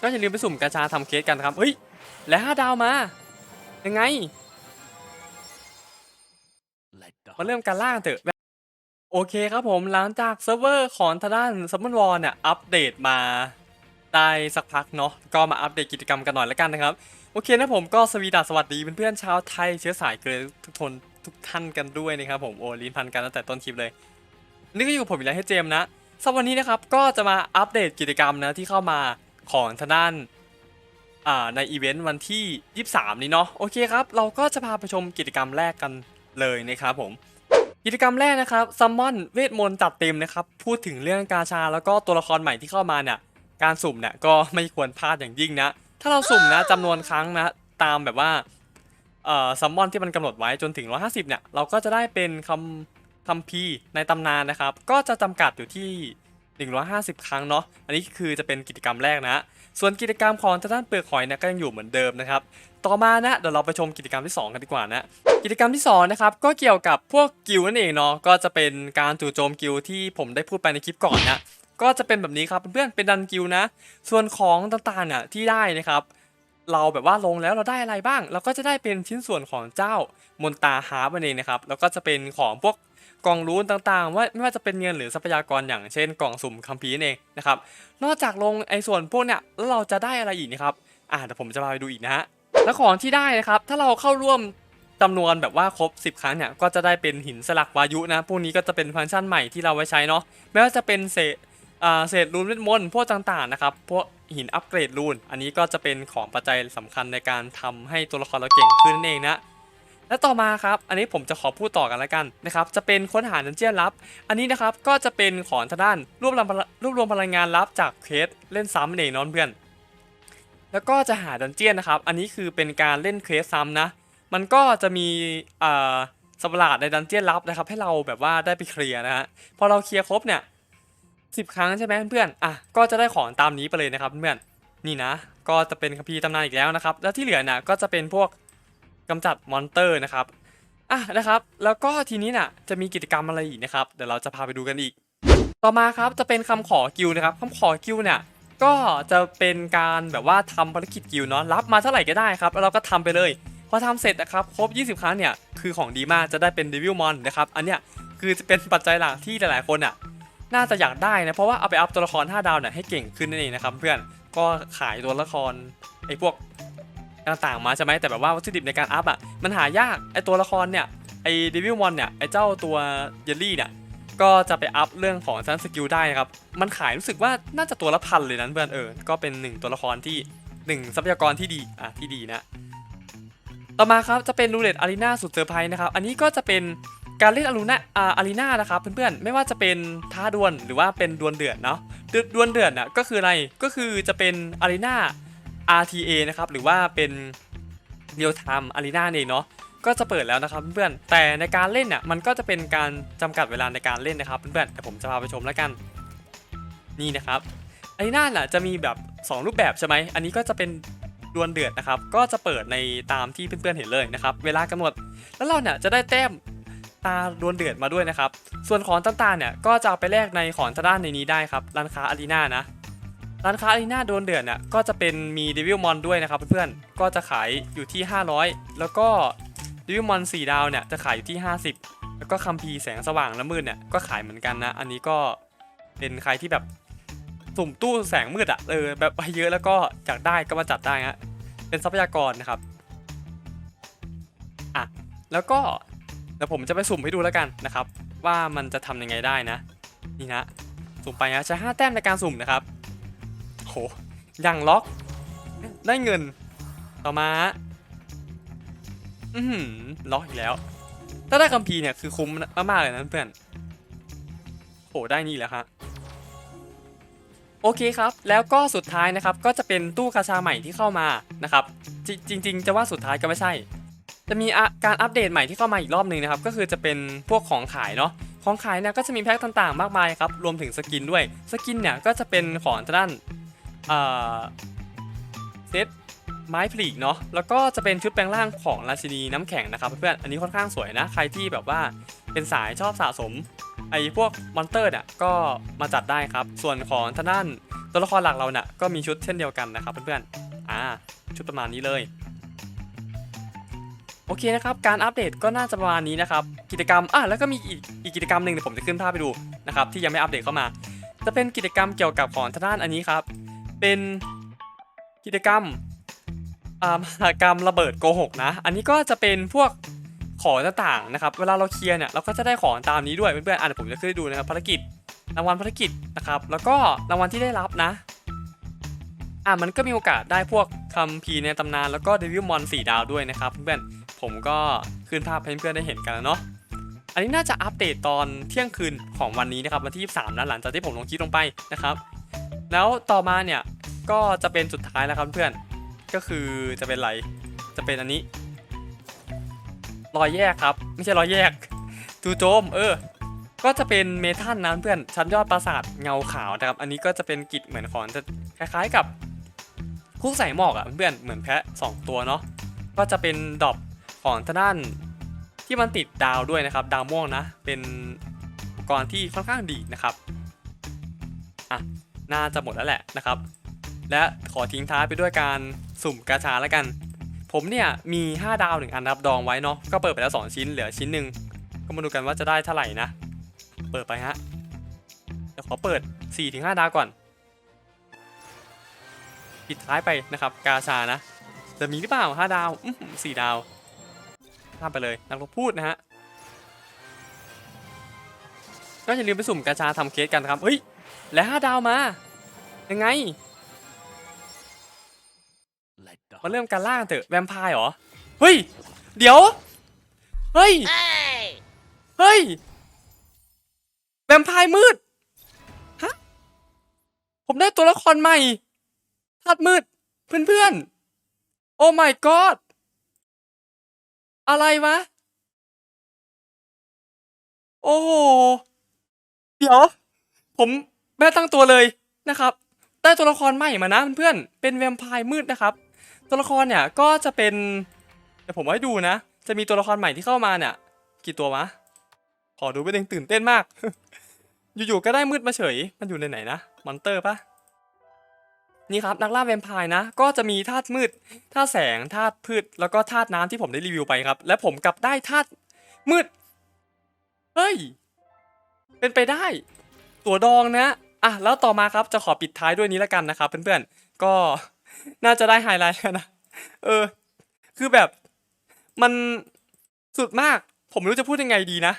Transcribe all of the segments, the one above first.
ก็อย่าลืมไปสุ่มกาชาทำเคสกันนะครับเฮ้ย และห้าดาวมา ยังไง มาเริ่มการล่ากันเถอะ โอเคครับผมหลังจากเซิร์ฟเวอร์ของทางด้านซัมมอนวอลเนี่ยอัปเดตมาได้สักพักเนาะก็มาอัปเดตกิจกรรมกันหน่อยแล้วกันนะครับ โอเคนะผมก็สวีดัสวัสดีเพื่อนๆชาวไทยเชื้อสายเกลือทุกทนทุกท่านกันด้วยนะครับผมโอ้ลิ้นพันกันตั้งแต่ต้นคลิปเลย นี่ก็อยู่กับผมอีกแล้วให้เจมนะสำหรับวันนี้นะครับก็จะมาอัปเดตกิจกรรมนะที่เข้ามา ของทางด้านอ่าในอีเวนต์วันที่ 23 นี้เนาะโอเคครับ เราก็จะพาไปชมกิจกรรมแรกกันเลยนะครับผม กิจกรรมแรกนะครับซัมมอนเวทมนต์จัดเต็มนะครับ พูดถึงเรื่องกาชาแล้วก็ตัวละครใหม่ที่เข้ามาเนี่ยการสุ่มเนี่ยก็ไม่ควรพลาดอย่างยิ่งนะ ถ้าเราสุ่มนะจำนวนครั้งนะตามแบบว่าเอ่อซัมมอนที่มันกำหนดไว้จนถึง 150 เนี่ย เราก็จะได้เป็นคำคำพีร์ในตำนานนะครับ ก็จะจำกัดอยู่ที่ 150 ครั้งเนาะ อันนี้คือจะเป็นกิจกรรมแรกนะ ส่วนกิจกรรมของทางด้านเปลือกหอยนี่ยก็ยังอยู่เหมือนเดิมนะครับ ต่อมานะเดี๋ยวเราไปชมกิจกรรมที่ 2 กันดีกว่านะ กิจกรรมที่2นะครับก็เกี่ยวกับพวกกิลนั่นเองเนาะ ก็จะเป็นการจู่โจมกิลที่ผมได้พูดไปในคลิปก่อนนะ ก็จะเป็นแบบนี้ครับเพื่อนๆเป็นดันกิลนะ ส่วนของต่างๆเนี่ยที่ได้นะครับ เราแบบว่าลงแล้วเราได้อะไรบ้าง เราก็จะได้เป็นชิ้นส่วนของเจ้ามนตาฮาร์บนั่นเองนะครับแล้วก็จะเป็นของพวกกล่องรูนต่างๆ ว่าไม่ว่าจะเป็นเงินหรือทรัพยากรอย่างเช่น กล่องสุ่มคัมภีร์นั่นเองนะครับนอกจากลงไอ้ส่วนพวกเนี้ยแล้วเราจะได้อะไรอีกนะครับอ่าเดี๋ยวผมจะพาไปดูอีกนะฮะแล้วของที่ได้นะครับถ้าเราเข้าร่วมจำนวนแบบว่าครบ 10 ครั้งเนี่ยก็จะได้เป็นหินสลักวายุนะพวกนี้ก็จะเป็นฟังก์ชันใหม่ที่เราไว้ใช้เนาะไม่ว่าจะเป็นเศษอ่าเศษรูนเวทมนต์พวกต่างๆนะครับพวก หินอัปเกรดรูน อันนี้ก็จะเป็นของปัจจัยสำคัญในการทำให้ตัวละครเราเก่งขึ้นนั่นเองนะและต่อมาครับ อันนี้ผมจะขอพูดต่อกันแล้วกันนะครับ จะเป็นค้นหาดันเจียนลับ อันนี้นะครับก็จะเป็นของทางด้านรวบรวมพลังรวบรวมพลังงานลับจากเควสเล่นซ้ำนั่นเองน้องเพื่อน แล้วก็จะหาดันเจียนนะครับ อันนี้คือเป็นการเล่นเควสซ้ำนะ มันก็จะมีอ่าสัตว์ปหลาดในดันเจียนลับนะครับ ให้เราแบบว่าได้ไปเคลียร์นะฮะ พอเราเคลียร์ครบเนี่ย สิบครั้งใช่ไหมเพื่อนๆอะก็จะได้ของตามนี้ไปเลยนะครับเพื่อนนี่นะ ก็จะเป็นคัมภีร์ตำนานอีกแล้วนะครับ แล้วที่เหลือน่ะก็จะเป็นพวกกำจัดมอนเตอร์นะครับอะนะครับแล้วก็ทีนี้น่ะจะมีกิจกรรมอะไรอีกนะครับเดี๋ยวเราจะพาไปดูกันอีก ต่อมาครับจะเป็นคำขอกิลนะครับคำขอกิลเนี่ยก็จะเป็นการแบบว่าทำภารกิจกิลเนาะรับมาเท่าไหร่ก็ได้ครับแล้วเราก็ทำไปเลยพอทำเสร็จนะครับครบ 20 ครั้งเนี่ยคือของดีมากจะได้เป็นเดวิลมอนนะครับอันเนี้ยคือจะเป็นปัจจัยหลักที่หลายๆคนอะ น่าจะอยากได้นะเพราะว่าเอาไปอัพตัวละคร 5 ดาวเนี่ยให้เก่งขึ้นนั่นเองนะครับเพื่อนก็ขายตัวละครไอ้พวกต่างๆมาใช่ไหมแต่แบบว่าวัตถุดิบในการอัพอะมันหายากไอ้ตัวละครเนี่ยไอ้เดวิลมอนเนี่ยไอ้เจ้าตัวเยลลี่เนี่ยก็จะไปอัพเรื่องของซันสกิลได้นะครับ มันขายรู้สึกว่าน่าจะตัวละพันเลยนั้นเพื่อนเออ ก็เป็นหนึ่งตัวละครที่หนึ่งทรัพยากรที่ดี อะ ที่ดีนะ ต่อมาครับจะเป็นรูเลตอารีนาสุดเซอร์ไพรส์นะครับ อันนี้ก็จะเป็น การเล่นอารีนาอ่าอารีนานะครับเพื่อนๆ ไม่ว่าจะเป็นท้าดวลหรือว่าเป็นดวลเดือดเนาะดวดวลเดือดน่ะก็คืออะไรก็คือจะเป็นอารีนา RTA นะครับหรือว่าเป็นเรียลไทม์อารีนาเองเนาะก็จะเปิดแล้วนะครับเพื่อนๆแต่ในการเล่นเนี่ยมันก็จะเป็นการจำกัดเวลาในการเล่นนะครับเพื่อนๆแต่ผมจะพาไปชมแล้วกันนี่นะครับไอ้น่าน่ะจะมีแบบ 2 รูปแบบใช่ไหมอันนี้ก็จะเป็นดวลเดือดนะครับ ก็จะเปิดในตามที่เพื่อนๆเห็นเลยนะครับ เวลากำหนด แล้วเราเนี่ยจะได้แต้ม ตาดวลเดือดมาด้วยนะครับ ส่วนของต่างๆเนี่ยก็จะเอาไปแลกในของทางด้านในนี้ได้ครับร้านค้าอารีนานะร้านค้าอารีนาโดนเดือดเนี่ยก็จะเป็นมีเดวิลมอนด้วยนะครับเพื่อนๆก็จะขายอยู่ที่ 500 แล้วก็เดวิลมอน4ดาวเนี่ยจะขายอยู่ที่ 50 แล้วก็คัมภีแสงสว่างและมืดเนี่ยก็ขายเหมือนกันนะ อันนี้ก็เป็นใครที่แบบสุ่มตู้แสงมืดอะเออแบบไปเยอะแล้วก็อยากได้ก็มาจัดได้ฮะเป็นทรัพยากรนะครับอะแล้วก็ ดี๋ยวผมจะไปสุ่มให้ดูแล้วกันนะครับ ว่ามันจะทำยังไงได้นะ นี่นะสุ่มไปนะใช้5แต้มในการสุ่มนะครับโหยังล็อก ได้เงิน ต่อมาอือหือล็อกอีกแล้ว ถ้าได้คัมภีร์เนี่ยคือคุ้มมากๆเลยนะเพื่อนโหได้นี่แล้วครับโอเคครับ แล้วก็สุดท้ายนะครับก็จะเป็นตู้กาชาใหม่ที่เข้ามานะครับ จริงๆ จะว่าสุดท้ายก็ไม่ใช่ จะมีการอัปเดตใหม่ที่เข้ามาอีกรอบหนึ่งนะครับก็คือจะเป็นพวกของขายเนาะของขายเนี่ยก็จะมีแพ็คต่างๆ มากมายครับรวมถึงสกินด้วยสกินเนี่ยก็จะเป็นของทางด้านเซตไม้ผลิกเนาะแล้วก็จะเป็นชุดแปลงร่างของราชินีน้ำแข็งนะครับเพื่อนๆอันนี้ค่อนข้างสวยนะใครที่แบบว่าเป็นสายชอบสะสมไอ้พวกมอนเตอร์เนี่ยก็มาจัดได้ครับ ส่วนของทางด้านตัวละครหลักเราเนี่ยก็มีชุดเช่นเดียวกันนะครับเพื่อนๆอ่าชุดประมาณนี้เลย โอเคนะครับ การอัปเดตก็น่าจะประมาณนี้นะครับ กิจกรรมอะแล้วก็มีอีกอีกกิจกรรมหนึ่งเดี๋ยวผมจะขึ้นภาพไปดูนะครับที่ยังไม่อัปเดตเข้ามา จะเป็นกิจกรรมเกี่ยวกับของทางด้านอันนี้ครับ เป็นกิจกรรมอ่ามหากรรมระเบิดโกหกนะ อันนี้ก็จะเป็นพวกของต่างๆนะครับ เวลาเราเคลียร์เนี่ยเราก็จะได้ของตามนี้ด้วยเพื่อนๆอะเดี๋ยวผมจะขึ้นให้ดูนะครับภารกิจรางวัลภารกิจนะครับ แล้วก็รางวัลที่ได้รับนะอะมันก็มีโอกาสได้พวกคัมภีในตำนานแล้วก็เดวิลมอนสี่ดาวด้วยนะครับเพื่อนๆ ผมก็ขึ้นภาพให้เพื่อนได้เห็นกันแล้วเนาะอันนี้น่าจะอัปเดตตอนเที่ยงคืนของวันนี้นะครับวันที่23นะหลังจากที่ผมลงคลิปลงไปนะครับ แล้วต่อมาเนี่ยก็จะเป็นสุดท้ายแล้วครับเพื่อนก็คือจะเป็นอะไรจะเป็นอันนี้ รอยแยกครับ ไม่ใช่รอยแยกจูโจม เออ ก็จะเป็นเมทัลนะเพื่อนชั้นยอดปราสาทเงาขาวนะครับ อันนี้ก็จะเป็นกิจเหมือนของจะคล้ายๆกับคุกใส่หมอกอะเพื่อนเหมือนแพะ 2 ตัวเนาะก็จะเป็นดอบ ของทางด้านที่มันติดดาวด้วยนะครับ ดาวม่วงนะ เป็นอุปกรณ์ที่ค่อนข้างดีนะครับอะน่าจะหมดแล้วแหละนะครับ และขอทิ้งท้ายไปด้วยการสุ่มกาชาแล้วกัน ผมเนี่ยมี 5 ดาวหนึ่งอันรับดองไว้เนาะก็เปิดไปแล้ว 2 ชิ้นเหลือชิ้นหนึ่งก็มาดูกันว่าจะได้เท่าไหร่นะ เปิดไปฮะเดี๋ยวขอเปิด 4-5 ดาวก่อนปิดท้ายไปนะครับ กาชานะ จะมีหรือเปล่า 5 ดาวสี่ดาว ข้ามไปเลยนักลงพูดนะฮะก็อย่าลืมไปสุ่มกาชาทำเคสกันครับเฮ้ยและ5ดาวมา ยังไงมาเริ่มการล่างเถอะแวมไพร์เหรอเฮ้ยเดี๋ยวเฮ้ยเฮ้ยแวมไพร์มืดฮะผมได้ตัวละครใหม่ธาตุมืดเพื่อนๆโอ้ my god อะไรวะ โอ้โห เดี๋ยว ผมไม่ได้ตั้งตัวเลยนะครับ ได้ตัวละครใหม่มานะเพื่อนๆ เป็นแวมไพร์มืดนะครับ ตัวละครเนี่ยก็จะเป็น เดี๋ยวผมให้ดูนะ จะมีตัวละครใหม่ที่เข้ามาเนี่ย กี่ตัววะ ขอดูไปเองตื่นเต้นมาก อยู่ๆ ก็ได้มืดมาเฉย มันอยู่ในไหนนะ มอนเตอร์ปะ นี่ครับนักล่าแวมไพร์นะ ก็จะมีธาตุมืดธาตุแสงธาตุพืชแล้วก็ธาตุน้ำที่ผมได้รีวิวไปครับ และผมกลับได้ธาตุมืดเฮ้ยเป็นไปได้ ตัวดองนะอะแล้วต่อมาครับจะขอปิดท้ายด้วยนี้แล้วกันนะครับเพื่อนๆก็น่าจะได้ไฮไลท์แล้วนะเออ คือแบบมันสุดมาก ผมไม่รู้จะพูดยังไงดีนะ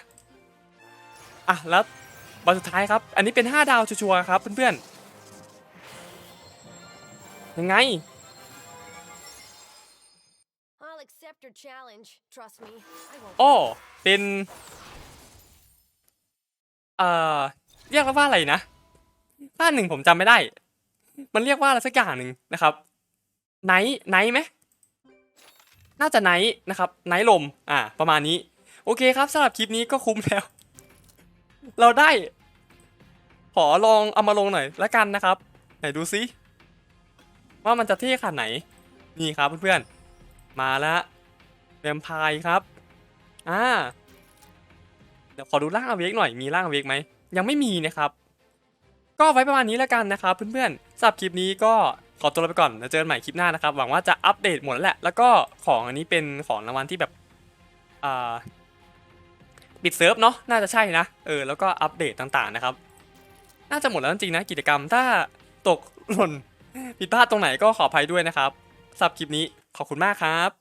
อะแล้วบอลสุดท้ายครับ อันนี้เป็น 5 ดาวชัวร์ครับเพื่อนๆ ยังไง I'll accept your challenge. Trust me, I won't. อ้อเป็น เอ่อ เรียกว่าอะไรนะภาคหนึ่งผมจำไม่ได้ มันเรียกว่าอะไรสักอย่างหนึ่งนะครับไนท์ไนท์ไหมน่าจะไนท์นะครับไนท์ลม อ่า ประมาณนี้ โอเคครับสำหรับคลิปนี้ก็คุ้มแล้ว เราได้ ขอลองเอามาลงหน่อยละกันนะครับ ไหนดูซิ ว่ามันจะเท่ขนาดไหน นี่ครับเพื่อนๆ มาแล้วแวมไพร์ครับ อ่า เดี๋ยวขอดูร่างอเวกหน่อย มีร่างอเวกไหม ยังไม่มีนะครับ ก็ไว้ประมาณนี้แล้วกันนะครับเพื่อนๆสำหรับคลิปนี้ก็ขอตัวลาไปก่อนแล้วเจอกันใหม่คลิปหน้านะครับ หวังว่าจะอัปเดตหมดแล้วแหละ แล้วก็ของอันนี้เป็นของรางวัลที่แบบ อ่า ปิดเซิร์ฟเนาะ น่าจะใช่นะ เออ แล้วก็อัปเดตต่างๆนะครับ น่าจะหมดแล้วจริงๆนะกิจกรรม ถ้าตกหล่น ผิดพลาดตรงไหนก็ขออภัยด้วยนะครับสำหรับคลิปนี้ขอบคุณมากครับ